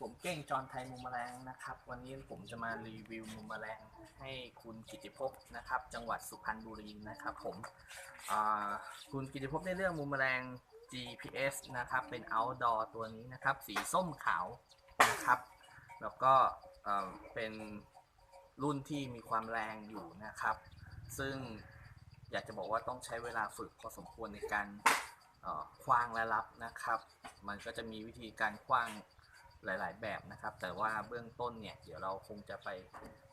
ผมเก้งจอนไทยมุมแมลงนะครับ วันนี้ผมจะมารีวิวมุมแมลงให้คุณกิติภพนะครับ จังหวัดสุพรรณบุรีนะครับ ผมคุณกิติภพได้เลือกมุมแมลง GPS นะครับ เป็น outdoor ตัวนี้นะครับ สีส้มขาวนะครับ แล้วก็เป็นรุ่นที่มีความแรงอยู่นะครับ ซึ่งอยากจะบอกว่าต้องใช้เวลาฝึกพอสมควรในการคว้างและรับนะครับ มันก็จะมีวิธีการคว้าง หลาย ๆ แบบนะครับ แต่ว่าเบื้องต้นเนี่ยเดี๋ยวเราคงจะไป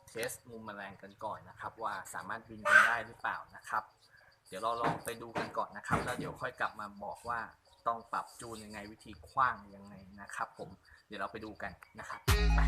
เทสมุมแมลงกันก่อนนะครับ ว่าสามารถบินกันได้หรือเปล่านะครับ เดี๋ยวเราลองไปดูกันก่อนนะครับ แล้วเดี๋ยวค่อยกลับมาบอกว่าต้องปรับจูนยังไงวิธีคว้างยังไงนะครับ ผมเดี๋ยวเราไปดูกันนะครับไป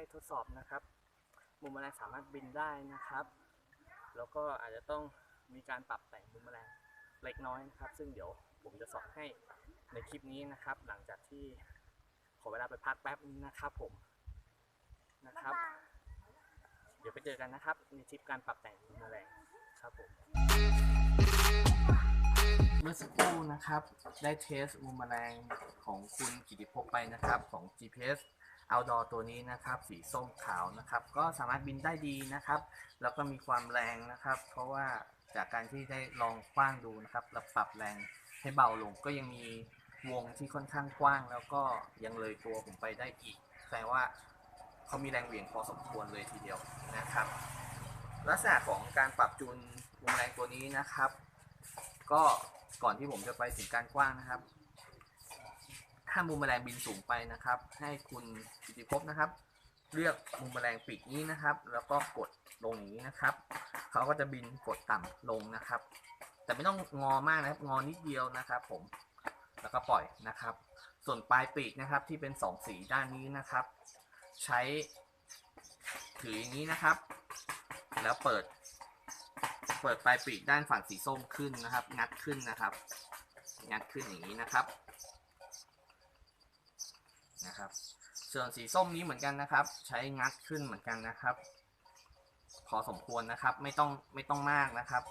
ที่ได้ทดสอบนะครับมุมแมลงสามารถบินได้นะครับ แล้วก็อาจจะต้องมีการปรับแต่งมุมแมลงเล็กน้อยนะครับ ซึ่งเดี๋ยวผมจะสอนให้ในคลิปนี้นะครับ หลังจากที่ขอเวลาไปพักแป๊บนึงนะครับผมนะครับ เดี๋ยวไปเจอกันนะครับ ในทริปการปรับแต่งมุมแมลงครับผมเมื่อสักครู่นะครับ ได้เทสมุมแมลงของคุณกิติภพไปนะครับของ GPS outdoor ตัวนี้นะครับ สีส้มขาวนะครับ ก็สามารถบินได้ดีนะครับ แล้วก็มีความแรงนะครับ เพราะว่าจากการที่ได้ลองคว้างดูนะครับแล้วปรับแรงให้เบาลงก็ยังมีวงที่ค่อนข้างกว้าง แล้วก็ยังเลยตัวผมไปได้อีกแสดงว่าเขามีแรงเหวี่ยงพอสมควรเลยทีเดียวนะครับ ลักษณะของการปรับจูนมุมแรงตัวนี้นะครับ ก็ก่อนที่ผมจะไปถึงการกว้างนะครับ ถ้ามุมแมลงบินสูงไปนะครับ ให้คุณกิติภพนะครับ เลือกมุมแมลงปีกนี้นะครับ แล้วก็กดลงอย่างนี้นะครับเขาก็จะบินกดต่ำลงนะครับ แต่ไม่ต้องงอมากนะครับ งอนิดเดียวนะครับ ผมแล้วก็ปล่อยนะครับ ส่วนปลายปีกนะครับที่เป็นสองสีด้านนี้นะครับ ใช้ถืออย่างนี้นะครับ แล้วเปิด เปิดปลายปีกด้านฝั่งสีส้มขึ้นนะครับ งัดขึ้นนะครับ งัดขึ้นอย่างนี้นะครับ นะครับ ส่วนสีส้มนี้เหมือนกันนะครับ ใช้งัดขึ้นเหมือนกันนะครับ พอสมควรนะครับ ไม่ต้องไม่ต้องมากนะครับ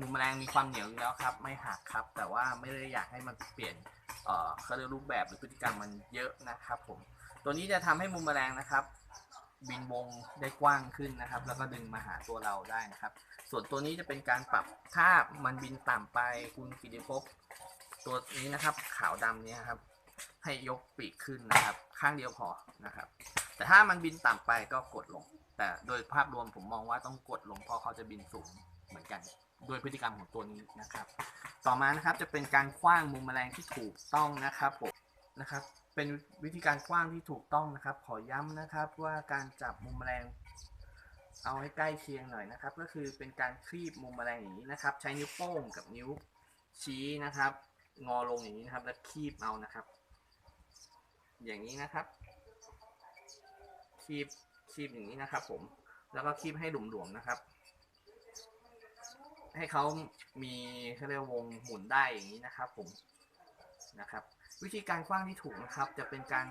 มุมแมลงมีความเหนียวอยู่แล้วครับ ไม่หักครับ แต่ว่าไม่ได้อยากให้มันเปลี่ยนเอ่อเขาเรียกรูปแบบหรือพฤติกรรมมันเยอะนะครับผมตัวนี้จะทำให้มุมแมลงนะครับ บินวงได้กว้างขึ้นนะครับ แล้วก็ดึงมาหาตัวเราได้นะครับ ส่วนตัวนี้จะเป็นการปรับถ้ามันบินต่ำไปคุณกิติภพตัวนี้นะครับ ขาวดำเนี้ครับ ให้ยกปีกขึ้นนะครับ ข้างเดียวพอนะครับ แต่ถ้ามันบินต่ำไปก็กดลง แต่โดยภาพรวมผมมองว่าต้องกดลงเพราะเขาจะบินสูงเหมือนกันด้วยพฤติกรรมของตัวนี้นะครับ ต่อมานะครับจะเป็นการคว้างมุมแมลงที่ถูกต้องนะครับผมนะครับ เป็นวิธีการคว้างที่ถูกต้องนะครับ ขอย้ำนะครับว่าการจับมุมแมลงเอาให้ใกล้เคียงหน่อยนะครับ ก็คือเป็นการคลีบมุมแมลงอย่างนี้นะครับ ใช้นิ้วโป้งกับนิ้วชี้นะครับ งอลงอย่างนี้นะครับ แล้วคีบเอานะครับ อย่างนี้นะครับ คีบคีบอย่างนี้นะครับ ผม แล้วก็คีบให้หลวมๆนะครับ ให้เขามีเขาเรียกวงหมุนได้อย่างนี้นะครับ ผมนะครับ วิธีการคว้างที่ถูกนะครับ จะเป็นการ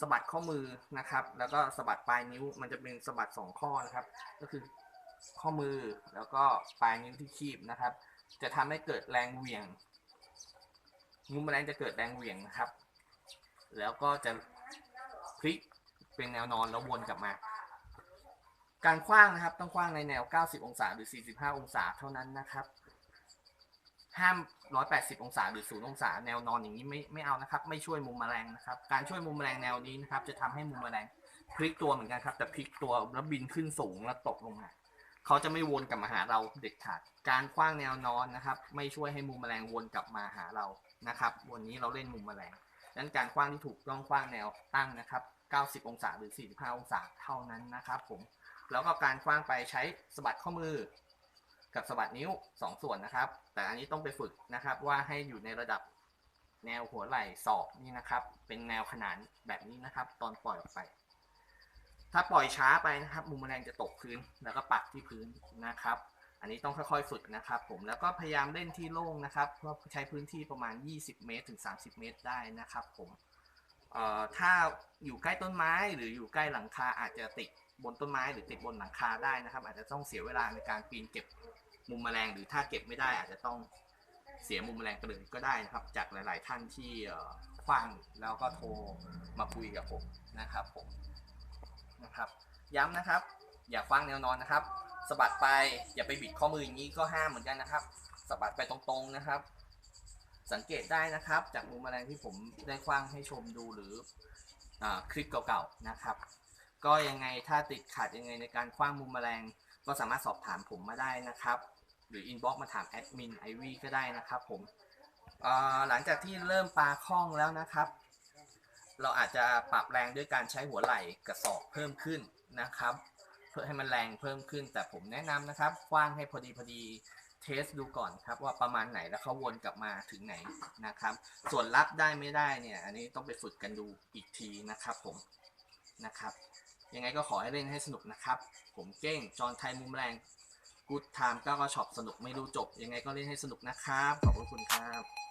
สะบัดข้อมือนะครับ แล้วก็สะบัดปลายนิ้ว มันจะเป็นสะบัดสองข้อนะครับ ก็คือข้อมือแล้วก็ปลายนิ้วที่คีบนะครับ จะทำให้เกิดแรงเหวี่ยงงูแมลงจะเกิดแรงเหวี่ยงนะครับ แล้วก็จะพลิกเป็นแนวนอนแล้ววนกลับมา การคว้างนะครับต้องคว้างในแนว 90 องศาหรือ 45 องศาเท่านั้นนะครับห้าม 180 องศาหรือ 0 องศา แนวนอนอย่างนี้ไม่ไม่เอานะครับ ไม่ช่วยมุมแมลงนะครับ การช่วยมุมแมลงแนวนี้นะครับ จะทำให้มุมแมลงพลิกตัวเหมือนกันครับ แต่พลิกตัวแล้วบินขึ้นสูงแล้วตกลงมาเขาจะไม่วนกลับมาหาเราเด็ดขาด การคว้างแนวนอนนะครับ ไม่ช่วยให้มุมแมลงวนกลับมาหาเรานะครับ วันนี้เราเล่นมุมแมลง นั้นการคว้างที่ถูกต้องคว้างแนวตั้งนะครับ 90 องศาหรือ 45 องศาเท่านั้นนะครับผม แล้วก็การคว้างไปใช้สะบัดข้อมือ กับสะบัดนิ้วสองส่วนนะครับ แต่อันนี้ต้องไปฝึกนะครับว่าให้อยู่ในระดับแนวหัวไหล่ศอกนี่นะครับ เป็นแนวขนานแบบนี้นะครับ ตอนปล่อยออกไป ถ้าปล่อยช้าไปนะครับมุมแมลงจะตกพื้นแล้วก็ปักที่พื้นนะครับ อันนี้ต้องค่อยๆฝึกนะครับผมแล้วก็พยายามเล่นที่โล่งนะครับเพื่อใช้พื้นที่ประมาณ 20 เมตรถึง 30 เมตรได้นะครับผมเอ่อถ้าอยู่ใกล้ต้นไม้หรืออยู่ใกล้หลังคาอาจจะติดบนต้นไม้หรือติดบนหลังคาได้นะครับ อาจจะต้องเสียเวลาในการปีนเก็บมุมแมลง หรือถ้าเก็บไม่ได้อาจจะต้องเสียมุมแมลงไปเลยก็ได้นะครับ จากหลาย ๆ ท่านที่เอ่อคว้างแล้วก็โทรมาคุยกับผมนะครับผมนะครับ ย้ำนะครับ อย่าคว้างแนวนอนนะครับสะบัดไปอย่าไปบิดข้อมืออย่างนี้ก็ห้ามเหมือนกันนะครับสะบัดไปตรงๆนะครับ สังเกตได้นะครับ จากมุมแมลงที่ผมได้คว้างให้ชมดูหรืออคลิปเก่าๆนะครับ ก็ยังไงถ้าติดขัดยังไงในการคว้างมุมแมลงก็สามารถสอบถามผมมาได้นะครับ หรืออินบ็อกมาถามแอดมินไอวีก็ได้นะครับผมหลังจากที่เริ่มปลาคล่องแล้วนะครับ เราอาจจะปรับแรงด้วยการใช้หัวไหล่กระสอบเพิ่มขึ้นนะครับ พื่อให้มันแรงเพิ่มขึ้น แต่ผมแนะนำนะครับคว้างให้พอดีพอดีเทสดูก่อนครับว่าประมาณไหนแล้วเขาวนกลับมาถึงไหนนะครับ ส่วนรับได้ไม่ได้เนี่ยอันนี้ต้องไปฝึกกันดูอีกทีนะครับผมนะครับ ยังไงก็ขอให้เล่นให้สนุกนะครับ ผมเก้งจอนไทยมุมแรงกูดไทม์ก้าวช็อปสนุกไม่รู้จบ ยังไงก็เล่นให้สนุกนะครับ ขอบคุณครับ